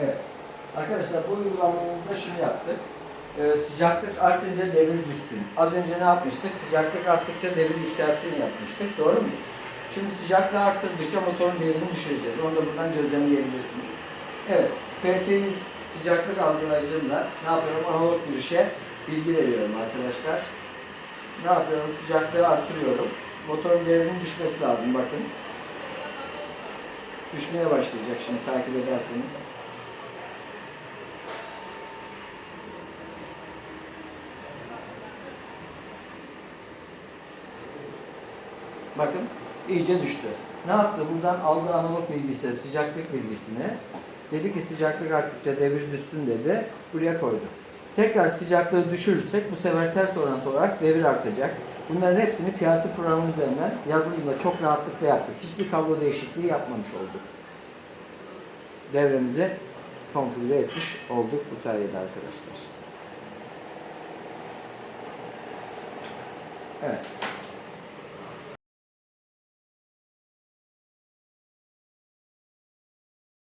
Evet. Arkadaşlar bu uygulamamızda şunu yaptık. Ee, sıcaklık artınca devir düşsün. Az önce ne yapmıştık? Sıcaklık arttıkça devir yükselsin yapmıştık. Doğru mu? Şimdi sıcaklığı arttırdıkça motorun devirini düşüreceğiz. Onu da buradan gözlemleyebilirsiniz. Evet. PT100 sıcaklık algılayıcımla ne yapıyorum? Analog girişe bilgi veriyorum arkadaşlar. Ne yapıyorum? Sıcaklığı artırıyorum. Motorun devrinin düşmesi lazım bakın. Düşmeye başlayacak şimdi takip ederseniz. Bakın iyice düştü. Ne yaptı? Buradan aldığı analog bilgisi, sıcaklık bilgisini dedi ki sıcaklık arttıkça devir düşsün dedi. Buraya koydu. Tekrar sıcaklığı düşürürsek bu sefer ters orantı olarak devir artacak. Bunların hepsini piyasa programı üzerinden yazılımda çok rahatlıkla yaptık. Hiçbir kablo değişikliği yapmamış olduk. Devremizi konfigüre etmiş olduk bu sayede arkadaşlar. Evet.